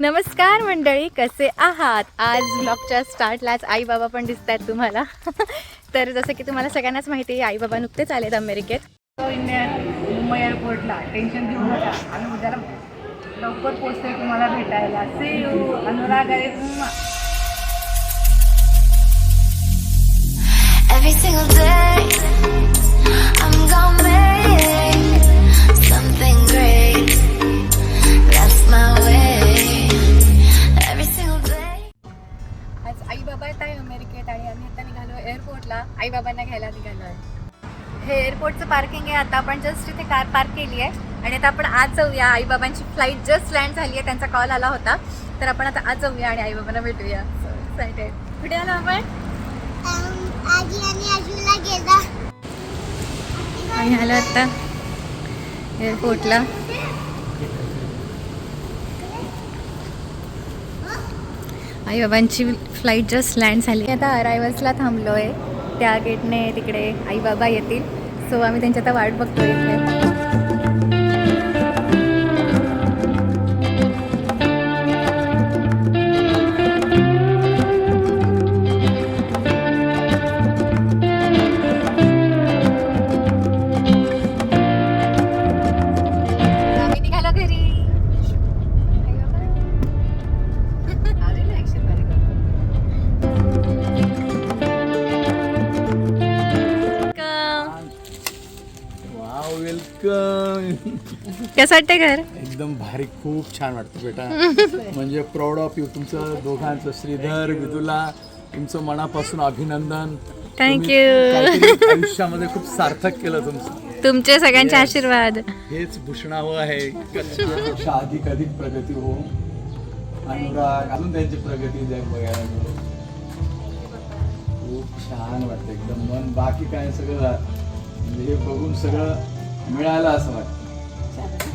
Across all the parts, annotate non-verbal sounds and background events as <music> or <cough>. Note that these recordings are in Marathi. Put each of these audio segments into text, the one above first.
नमस्कार मंडळी कसे आहात? आज ब्लॉगच्या स्टार्टलाच आई बाबा पण दिसत आहेत तुम्हाला. <laughs> तर जसं की तुम्हाला सगळ्यांनाच माहिती आहे आई बाबा नुकतेच आलेत अमेरिकेत. इंडियन मुंबई एअरपोर्टला टेन्शन घेऊ नका. आम्ही उद्याला लवकर पोचतोय तुम्हाला भेटायला. सी यू अनुराग आहे Every single day, येत आहे अमेरिकेत आणि आम्ही आता निघालो एअरपोर्टला. आई बाबांना घ्यायला निघालो आहे. हे एअरपोर्टचं पार्किंग आहे. आता आपण जस्ट इथे कार पार्क केली आहे. आणि आता आपण आज जाऊया. आई बाबांची फ्लाईट जस्ट लँड झाली आहे. त्यांचा कॉल आला होता. तर आपण आता आज जाऊया आणि आई बाबांना भेटूया कुठे आलो आपण? आजी आणि आलो आता एअरपोर्टला. आई बाबांची फ्लाईट जस्ट लँड झाली. आता अरायवल्सला थांबलो आहे त्या गेटने तिकडे आई बाबा येतील. सो आम्ही त्यांची आता वाट बघतो इथे कसं वाटतंय घर? एकदम भारी खूप छान वाटतं बेटा. <laughs> म्हणजे प्राऊड ऑफ यू तुमचं दोघांचं श्रीधर विदुला तुमचं मनापासून अभिनंदन. काहीतरी आयुष्यामध्ये खूप सार्थक केलं तुमचं. तुमचे सगळ्यांचे. आशीर्वाद. हेच भूषणावं आहे. अधिक अधिक प्रगती हो. अनुराग अजून त्यांची प्रगती जाईल बघायला खूप छान वाटतं एकदम मन बाकी काय सगळं. म्हणजे हे बघून सगळं मिळालं असं वाटतं.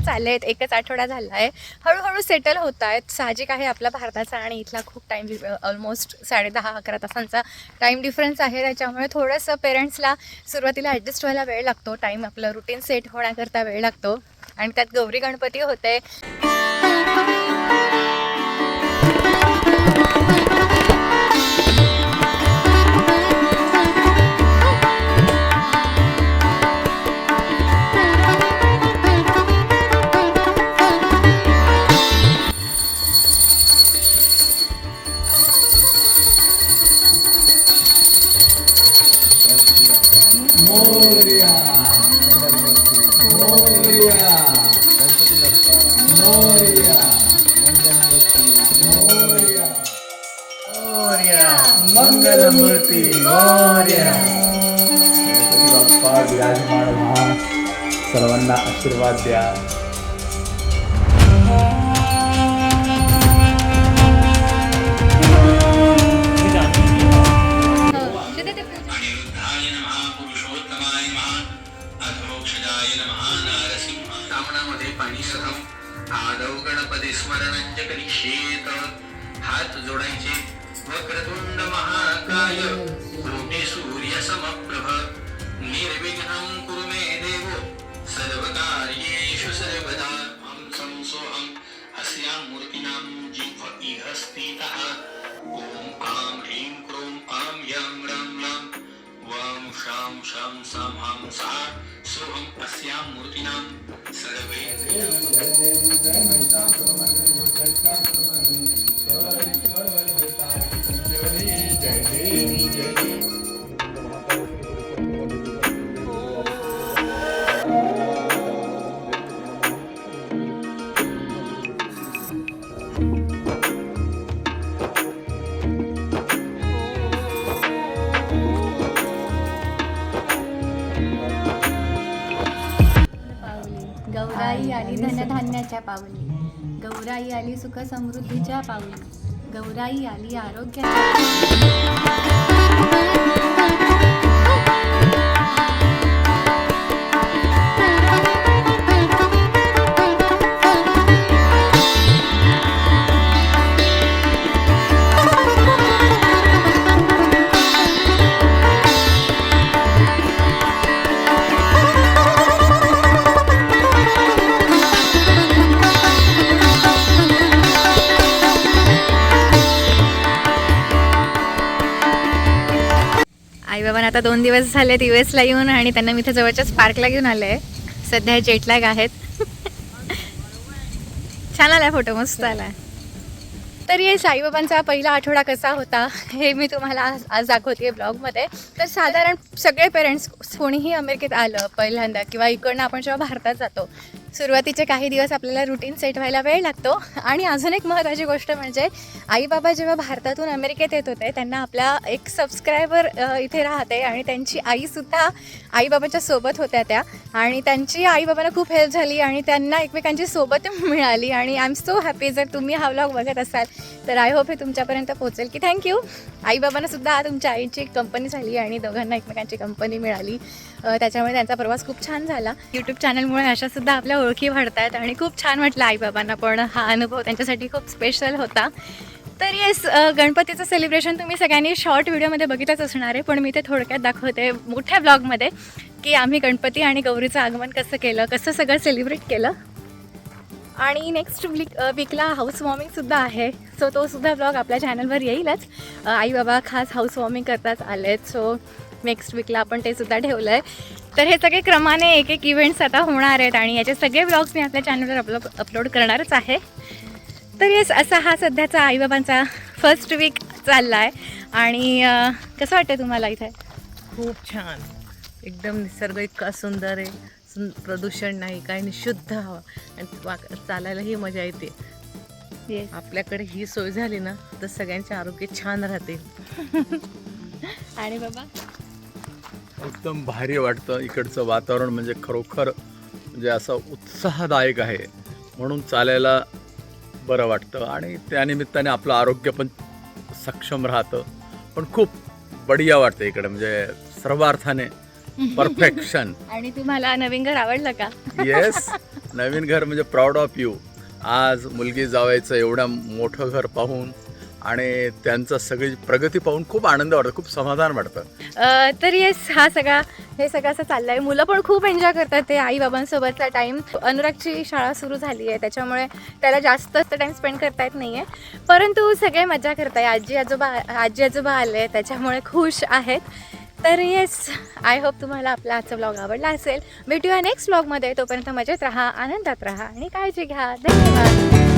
आत्ताच आले आहेत एकच आठवडा झाला आहे हळूहळू सेटल होत आहेत साहजिक आहे आपला भारताचा आणि इथला खूप टाईम ऑलमोस्ट साडे दहा अकरा तासांचा टाईम डिफरन्स आहे. त्याच्यामुळे थोडंसं पेरेंट्सला सुरुवातीला ॲडजस्ट व्हायला वेळ लागतो. टाईम आपलं रुटीन सेट होण्याकरता वेळ लागतो. आणि त्यात गौरी गणपती होते. मंगलमूर्ती मोरया. गणपती बाप्पा विराजमान व्हा सर्वांना आशीर्वाद द्या. महाकाय कोटी सूर्य समप्रभ निर्विघ्नं कुरु मे देवो। सर्वकार्येषु सर्वदा अहं संसोऽहं। अस्यां मूर्तिनां जिह्व इह स्थितः। ॐ आं ह्रीं क्रों आं यां रां लां। वां शां शां सां हां सा। सोऽहम् अस्यां मूर्तिनां। सर्वे गौराई आली धनधान्याच्या पावली. गौराई आली सुख समृद्धीच्या पावली. गौराई आली आरोग्याच्या पण आता दोन दिवस झाले दिवसला येऊन आणि त्यांना मी इथे जवळच्याच पार्कला घेऊन आले सध्या जेटलॅग आहेत. <laughs> छान आलाय फोटो मस्त आलाय. तर ये साईबाबांचा पहिला आठवडा कसा होता हे मी तुम्हाला आज आज दाखवते ब्लॉगमध्ये तर साधारण सगळे पेरेंट्स कोणीही अमेरिकेत आलं पहिल्यांदा किंवा इकडनं आपण जेव्हा भारतात जातो सुरुवातीचे काही दिवस आपल्याला रुटीन सेट व्हायला वेळ लागतो. आणि अजून एक महत्त्वाची गोष्ट म्हणजे आई बाबा जेव्हा भारतातून अमेरिकेत येत होते त्यांना आपला एक सबस्क्रायबर इथे राहते आणि त्यांची आईसुद्धा आईबाबाच्या सोबत होत्या त्या. आणि त्यांची आईबाबांना खूप हेल्प झाली आणि त्यांना एकमेकांची सोबत मिळाली. आणि आय एम सो हॅपी जर तुम्ही हा व्लॉग बघत असाल तर आय होप हे तुमच्यापर्यंत पोहोचेल. की थँक्यू आईबाबांनासुद्धा तुमच्या आईची कंपनी झाली आणि दोघांना एकमेकांची कंपनी मिळाली. त्याच्यामुळे त्यांचा प्रवास खूप छान झाला. यूट्यूब चॅनलमुळे अशासुद्धा आपल्या ओळखी वाढतात आणि खूप छान वाटलं आईबाबांना पण हा अनुभव त्यांच्यासाठी खूप स्पेशल होता. तर येस गणपतीचं सेलिब्रेशन तुम्ही सगळ्यांनी शॉर्ट व्हिडिओमध्ये बघितच असणार आहे पण मी ते थोडक्यात दाखवते मोठ्या ब्लॉगमध्ये की आम्ही गणपती आणि गौरीचं आगमन कसं केलं कसं सगळं सेलिब्रेट केलं. आणि नेक्स्ट वीक वीकला हाऊस वॉर्मिंगसुद्धा आहे. सो तो सुद्धा ब्लॉग आपल्या चॅनलवर येईलच. आई बाबा खास हाऊस वॉर्मिंग करताच आहेत सो नेक्स्ट वीकला आपण ते सुद्धा ठेवलं आहे तर हे सगळे क्रमाने एक एक इव्हेंट्स आता होणार आहेत आणि याचे सगळे ब्लॉग्स मी आपल्या चॅनलवर अपलोड अपलोड करणारच आहे. तर येस असा हा सध्याचा आईबाबांचा फर्स्ट वीक चालला आहे आणि कसं वाटतं तुम्हाला इथे? खूप छान. एकदम निसर्ग इतका सुंदर आहे. सुं प्रदूषण नाही काही नाही शुद्ध हवा. आणि चालायलाही मजा येते. आपल्याकडे ही सोय झाली ना तर सगळ्यांचे आरोग्य छान राहते. <laughs> आणि बाबा? एकदम भारी वाटतं. इकडचं वातावरण म्हणजे खरोखर म्हणजे असं उत्साहदायक आहे. म्हणून चालायला बरं वाटतं. आणि त्यानिमित्ताने आपलं आरोग्य पण सक्षम राहतं. पण खूप बढिया वाटतं इकडे. म्हणजे सर्व अर्थाने परफेक्शन. <laughs> आणि तुम्हाला नवीन घर आवडलं का? <laughs> येस नवीन घर म्हणजे प्राऊड ऑफ यू आज मुलगी जावायचं एवढं मोठं घर पाहून आणि त्यांचं सगळी प्रगती पाहून खूप आनंद वाटतो खूप समाधान वाटतं. तर येस हा सगळा हे सगळं असं चाललंय. मुलं पण खूप एन्जॉय करतात ते आई बाबांसोबतचा टाईम अनुरागची शाळा सुरू झाली आहे त्याच्यामुळे त्याला जास्त टाईम स्पेंड करता येत नाही आहे परंतु सगळे मजा करताय. आजी आजोबा आजी आजोबा आले त्याच्यामुळे खुश आहेत. तर येस आय होप तुम्हाला आपला आजचा ब्लॉग आवडला असेल. भेटूया नेक्स्ट ब्लॉगमध्ये तोपर्यंत मजेत राहा आनंदात राहा आणि काळजी घ्या. धन्यवाद.